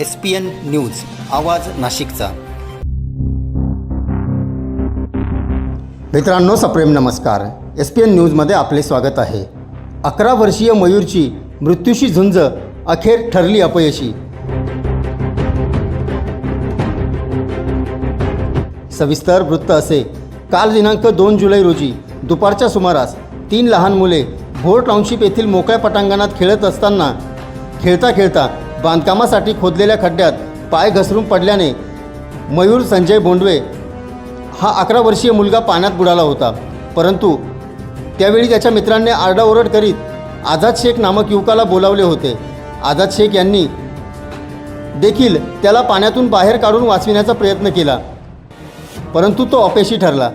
S P N news आवाज नाशिकचा. मित्रांनो सप्रेम नमस्कार. एस पी एन न्यूजमध्ये आपले स्वागत आहे. अकरा वर्षीय मयूरची मृत्यूशी झुंज अखेर ठरली अपयशी. सविस्तर वृत्त असे. काल दिनांक दोन जुलै रोजी दुपारच्या सुमारास तीन लहान मुले भोर टाउनशिप येथील मोकळ्या पटांगणात खेळत असताना खेळता खेळता बांधकामासाठी खोदलेल्या खड्ड्यात पाय घसरून पडल्याने मयूर संजय बोंडवे हा अकरा वर्षीय मुलगा पाण्यात बुडाला होता. परंतु त्यावेळी त्याच्या मित्रांनी आरडाओरड करीत आझाद शेख नामक युवकाला बोलावले होते. आझाद शेख यांनी देखील त्याला पाण्यातून बाहेर काढून वाचविण्याचा प्रयत्न केला. परंतु तो अपयशी ठरला.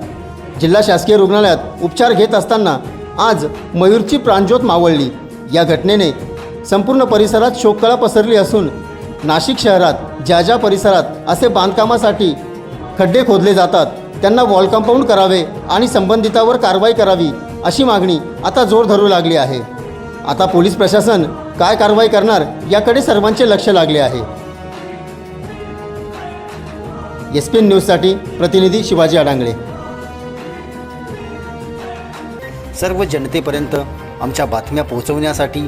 जिल्हा शासकीय रुग्णालयात उपचार घेत असताना आज मयूरची प्राणज्योत मावळली. या घटनेने संपूर्ण परिसरात शोककळा पसरली असून नाशिक शहरात ज्या ज्या परिसरात असे बांधकामासाठी खड्डे खोदले जातात त्यांना वॉल कंपाऊंड करावे आणि संबंधितावर कारवाई करावी अशी मागणी आता जोर धरू लागली आहे. आता पोलीस प्रशासन काय कारवाई करणार याकडे सर्वांचे लक्ष लागले आहे. एस पी एन न्यूजसाठी प्रतिनिधी शिवाजी अडांगळे सर्व जनतेपर्यंत आमच्या बातम्या पोहोचवण्यासाठी